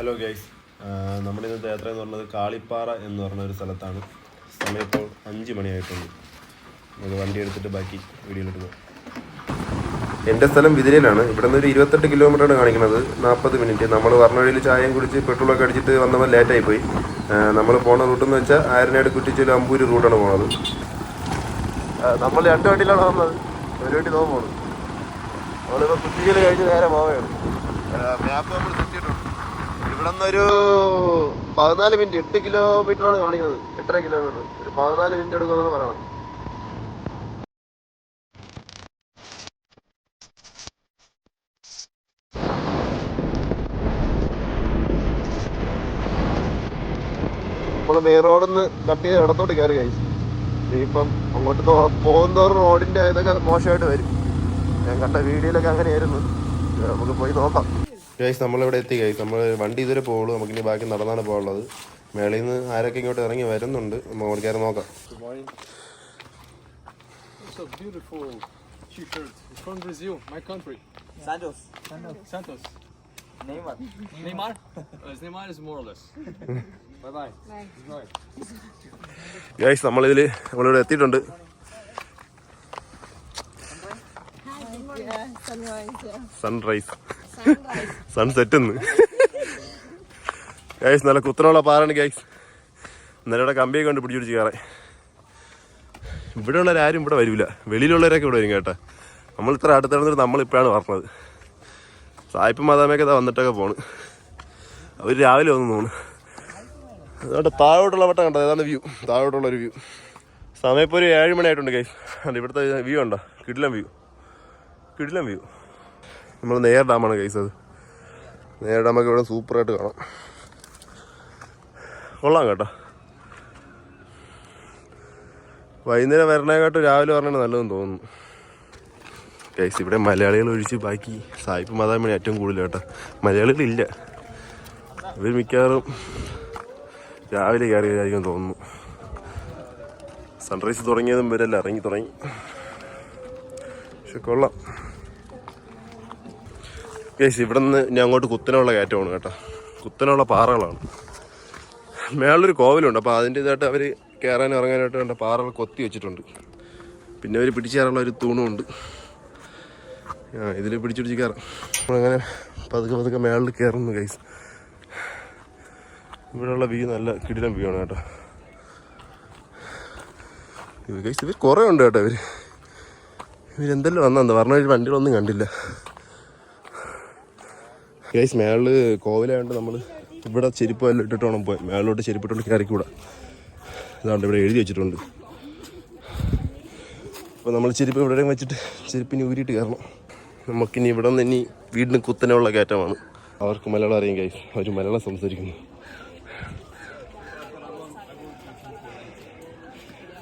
Hello guys നമ്മുടെ ഇന്നത്തെ യാത്ര എന്ന് പറയുന്നത് കാളിപ്പാറ എന്ന് പറഞ്ഞ ഒരു സ്ഥലത്താണ്. സമയം ഇപ്പോൾ അഞ്ച് മണിയായിട്ടുണ്ട്. നമുക്ക് വണ്ടി എടുത്തിട്ട് ബാക്കി വീഡിയോ പോകാം. എന്റെ സ്ഥലം വിതിരയിലാണ്. ഇവിടെ നിന്ന് ഒരു ഇരുപത്തെട്ട് കിലോമീറ്ററാണ് കാണിക്കുന്നത്. നാൽപ്പത് മിനിറ്റ് നമ്മൾ വർണവഴിയിൽ ചായയും കുടിച്ച് പെട്രോളൊക്കെ അടിച്ചിട്ട് വന്നപ്പോൾ ലേറ്റായി പോയി. നമ്മൾ പോണ റൂട്ടെന്ന് വെച്ചാൽ ആയിരനാട് കുറ്റിച്ചൊരു അമ്പൂര് റൂട്ടാണ് പോണത്. നമ്മൾ രണ്ട് വണ്ടിയിലാണ് വന്നത്. ഒരു വണ്ടി തോന്നുന്നു നമ്മളിപ്പോൾ കുറ്റിച്ചിൽ കഴിഞ്ഞ് നേരെ പോവുകയാണ് മാപ്പ് നമ്മൾ തെറ്റിയിട്ടുണ്ട്. ഇവിടെ ഒരു പതിനാല് മിനിറ്റ് എട്ട് കിലോമീറ്റർ ആണ് കാണിക്കുന്നത്. എട്ടര കിലോമീറ്റർ. ഒരു പതിനാല് മിനിറ്റ് എടുക്കുമെന്ന് പറയണം. നമ്മൾ മെയിൻ റോഡിൽ നിന്ന് കട്ട് ചെയ്ത് ഇടത്തോട്ട് കയറി കഴിച്ചു ഇപ്പം അങ്ങോട്ട് പോകുന്ന പോകുന്തോറും റോഡിന്റെ ഇതൊക്കെ മോശമായിട്ട് വരും. ഞാൻ കണ്ട വീഡിയോയിലൊക്കെ അങ്ങനെയായിരുന്നു. നമുക്ക് പോയി നോക്കാം. ഗൈസ് നമ്മളിവിടെ എത്തി ഗൈസ് നമ്മൾ വണ്ടി ഇതുവരെ പോകുള്ളൂ നമുക്ക് ഇനി ബാക്കി നടന്നാണ് പോകുള്ളത് മേളയിൽ നിന്ന് ആരൊക്കെ ഇങ്ങോട്ട് ഇറങ്ങി വരുന്നുണ്ട് നമുക്ക് കയറി നോക്കാം. ഗൈസ് നമ്മളിതിൽ നമ്മളിവിടെ എത്തിയിട്ടുണ്ട്. സൺറൈസ് സൺറൈസ് സൺസെറ്റ് എന്ന് ഗൈസ് നല്ല കുത്തനുള്ള പാറാണ് ഗൈസ് ഇന്നലെ ഇവിടെ കമ്പിയൊക്കെ കൊണ്ട് പിടിച്ചു കയറാൻ. ഇവിടെ ഉള്ളവരാരും ഇവിടെ വരില്ല വെളിയിലുള്ളവരൊക്കെ ഇവിടെ വരും കേട്ടോ. നമ്മൾ ഇത്ര അടുത്ത് നടന്നിട്ട് നമ്മളിപ്പോഴാണ് പറഞ്ഞത്. സായിപ്പ് മാതാമയൊക്കെ ഇതാ വന്നിട്ടൊക്കെ പോണ്. അവർ രാവിലെ വന്നു തോന്നുന്നു അതുകൊണ്ട് താഴോട്ടുള്ള വട്ടം കണ്ടത്. ഏതാണ് വ്യൂ താഴോട്ടുള്ള ഒരു വ്യൂ സമയം ഒരു ഏഴ് മണിയായിട്ടുണ്ട് ഗൈസ് അല്ല ഇവിടുത്തെ വ്യൂ ഉണ്ടോ കിടിലം വ്യൂ കിടിലം വ്യൂ നമ്മൾ നേർ ഡാമാണ് കൈസ് അത്. നേർ ഡാമൊക്കെ ഇവിടെ സൂപ്പറായിട്ട് കാണാം. കൊള്ളാം കേട്ടോ. വൈകുന്നേരം വരണേക്കാട്ട് രാവിലെ പറഞ്ഞാൽ നല്ലതെന്ന് തോന്നുന്നു. ഗൈസ് ഇവിടെ മലയാളികൾ ഒഴിച്ച് ബാക്കി സായിപ്പ് മതാമണി ഏറ്റവും കൂടുതൽ കേട്ടോ. മലയാളികളില്ല ഇവർ മിക്കവാറും രാവിലെ കയറിയതായിരിക്കും തോന്നുന്നു. സൺറൈസ് തുടങ്ങിയതും ഇവരെല്ലാം ഇറങ്ങി തുടങ്ങി. പക്ഷെ കൊള്ളാം. ഗൈസ് ഇവിടെ നിന്ന് ഇനി അങ്ങോട്ട് കുത്തനുള്ള കയറ്റമാണ് കേട്ടോ. കുത്തനുള്ള പാറകളാണ്. മേളിലൊരു കോവിലുണ്ട് അപ്പോൾ അതിന്റെ ഇതായിട്ട് അവർ കയറാനും ഇറങ്ങാനായിട്ട് കണ്ട പാറകൾ കൊത്തി വെച്ചിട്ടുണ്ട്. പിന്നെ അവർ പിടിച്ചു കയറാനുള്ള ഒരു തൂണുണ്ട് ആ ഇതിൽ പിടിച്ചു കയറാം നമ്മളങ്ങനെ പതുക്കെ പതുക്കെ മേളിൽ കയറുന്നു ഗൈസ് ഇവിടെയുള്ള വ്യൂ നല്ല കിടിലം വ്യൂ ആണ് കേട്ടോ. ഗൈസ് ഇവർ കുറേ ഉണ്ട് കേട്ടോ ഇവർ ഇവരെന്തെല്ലാം വന്നെന്താ പറഞ്ഞ വണ്ടികളൊന്നും കണ്ടില്ല. ഗൈസ് മേളിൽ കോവിലായതുകൊണ്ട് നമ്മൾ ഇവിടെ ചെരുപ്പ് എല്ലാം ഇട്ടിട്ട് വേണം പോയി. മേളിലോട്ട് ചെരുപ്പിട്ടുകൊണ്ട് കയറിക്കൂടാ ഇതാണ്ട് ഇവിടെ എഴുതി വെച്ചിട്ടുണ്ട്. അപ്പോൾ നമ്മൾ ചെരുപ്പ് ഇവിടെ വെച്ചിട്ട് ചെരുപ്പിന് ഊരിയിട്ട് കയറണം. നമുക്കിനി ഇവിടെ നിന്ന് ഇനി വീടിന് കുത്തനെയുള്ള കയറ്റമാണ്. അവർക്ക് മലയാളം അറിയാം ഗൈസ് അവർ മലയാളം സംസാരിക്കുന്നു.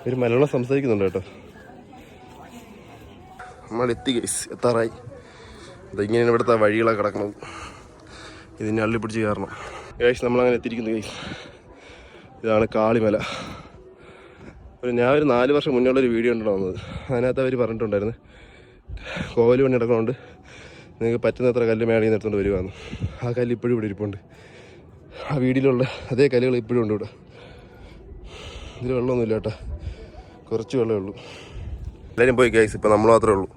അവർ മലയാളം സംസാരിക്കുന്നുണ്ട് കേട്ടോ. നമ്മളെത്തി ഗൈസ് എത്താറായി. ഇതിങ്ങനെയാണ് ഇവിടുത്തെ വഴികളൊക്കെ കിടക്കുന്നത്. ഇതിനെ അള്ളി പിടിച്ച് കയറണം. ഗൈസ് നമ്മളങ്ങനെ എത്തിയിരിക്കുന്നു ഗൈസ് ഇതാണ് കാളിമല. ഒരു ഞാൻ ഒരു നാല് വർഷം മുന്നേ ഉള്ളൊരു വീഡിയോ ഉണ്ടോ വന്നത് അതിനകത്ത് അവർ പറഞ്ഞിട്ടുണ്ടായിരുന്നു കോവൽ പണി നടക്കണോണ്ട് നിങ്ങൾക്ക് പറ്റുന്നത്ര കല്ല് മേളിൽ നിർത്തുകൊണ്ട് വരുവാന്ന്. ആ കല്ല് ഇപ്പോഴും ഇവിടെ ഇരിപ്പുണ്ട്. ആ വീഡിയോയിലുള്ള അതേ കല്ലുകൾ ഇപ്പോഴും ഉണ്ട് ഇവിടെ. ഇതിൽ വെള്ളമൊന്നുമില്ല കേട്ടോ. കുറച്ച് വെള്ളമേ ഉള്ളൂ. എല്ലാവരും പോയി ഗൈസ് ഇപ്പം നമ്മൾ മാത്രമേ ഉള്ളൂ.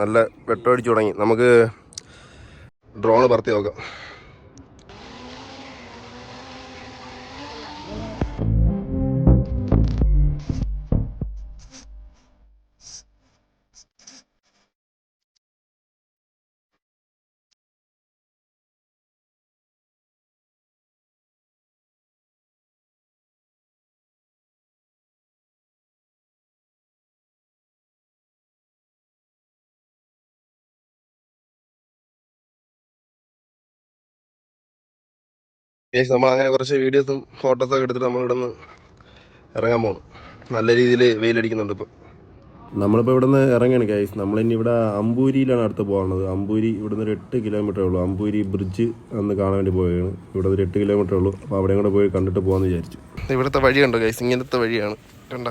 നല്ല വെട്ടമടിച്ച് തുടങ്ങി. നമുക്ക് ഡ്രോണ് പറത്തി നോക്കാം. ഗൈസ് നമ്മൾ അങ്ങനെ കുറച്ച് വീഡിയോസും ഫോട്ടോസൊക്കെ എടുത്തിട്ട് നമ്മൾ ഇവിടെ നിന്ന് ഇറങ്ങാൻ പോകണം നല്ല രീതിയിൽ വെയിലടിക്കുന്നുണ്ട് ഇപ്പോൾ നമ്മളിപ്പോൾ ഇവിടെ നിന്ന് ഇറങ്ങുകയാണ് ഗൈസ് നമ്മളിനി ഇവിടെ അമ്പൂരിയിലാണ് അടുത്ത് പോകുന്നത് അമ്പൂരി ഇവിടെ നിന്ന് ഒരു എട്ട് കിലോമീറ്റർ ഉള്ളൂ. അമ്പൂരി ബ്രിഡ്ജ് അന്ന് കാണാൻ വേണ്ടി പോവുകയാണ്. ഇവിടെ ഒരു എട്ട് കിലോമീറ്റർ ഉള്ളൂ. അപ്പോൾ അവിടെ കൂടെ പോയി കണ്ടിട്ട് പോകാമെന്ന് വിചാരിച്ചു. ഇവിടുത്തെ വഴിയുണ്ടോ ഗൈസ് ഇങ്ങനത്തെ വഴിയാണ്. കണ്ട?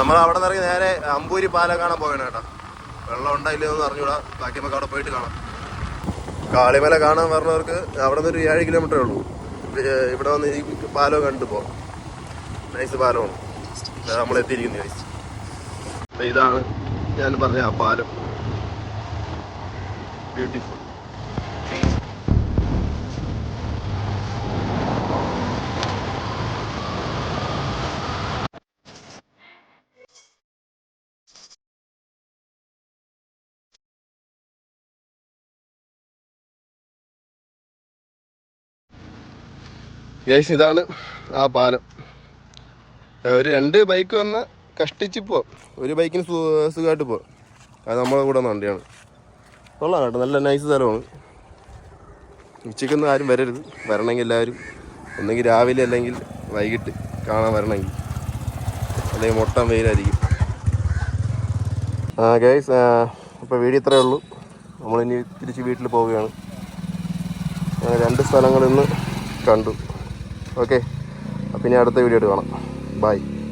നമ്മൾ അവിടെ നിന്ന് ഇറങ്ങി നേരെ അമ്പൂരി പാലം കാണാൻ പോകണം കേട്ടോ. വെള്ളം ഉണ്ടായില്ലെന്ന് അറിഞ്ഞൂടാ ബാക്കി നമുക്ക് അവിടെ പോയിട്ട് കാണാം. കാളിമല കാണാൻ വരുന്നവർക്ക് അവിടെ നിന്ന് ഒരു ഏഴ് കിലോമീറ്ററേ ഉള്ളൂ. ഇവിടെ വന്ന് ഈ പാലം കണ്ടു പോകാം നൈസ് പാലമാണ്. നമ്മൾ എത്തിയിരിക്കുന്നു ഗൈസ് ഇതാണ് ഞാൻ പറഞ്ഞ ആ പാലം. ബ്യൂട്ടിഫുൾ ഗൈസ് ഇതാണ് ആ പാലം. ഒരു രണ്ട് ബൈക്ക് വന്ന് കഷ്ടിച്ച് പോവാം. ഒരു ബൈക്കിന് സുഖമായിട്ട് പോവാം. അത് നമ്മളെ കൂടെ വണ്ടിയാണ്. കൊള്ളാം കേട്ടോ നല്ല നൈസ് സ്ഥലമാണ്. ഉച്ചയ്ക്കൊന്നും ആരും വരരുത്. വരണമെങ്കിൽ എല്ലാവരും ഒന്നെങ്കിൽ രാവിലെ അല്ലെങ്കിൽ വൈകിട്ട് കാണാൻ വരണമെങ്കിൽ. അല്ലെങ്കിൽ മൊട്ടം വെയിലായിരിക്കും. ആ ഗൈസ് അപ്പോൾ വീഡിയോ ഇത്രയേ ഉള്ളൂ. നമ്മളിനി തിരിച്ച് വീട്ടിൽ പോവുകയാണ്. രണ്ട് സ്ഥലങ്ങളിൽ നിന്ന് കണ്ടു. ഓക്കെ. അപ്പം ഇനി അടുത്ത വീഡിയോ കാണാം. ബൈ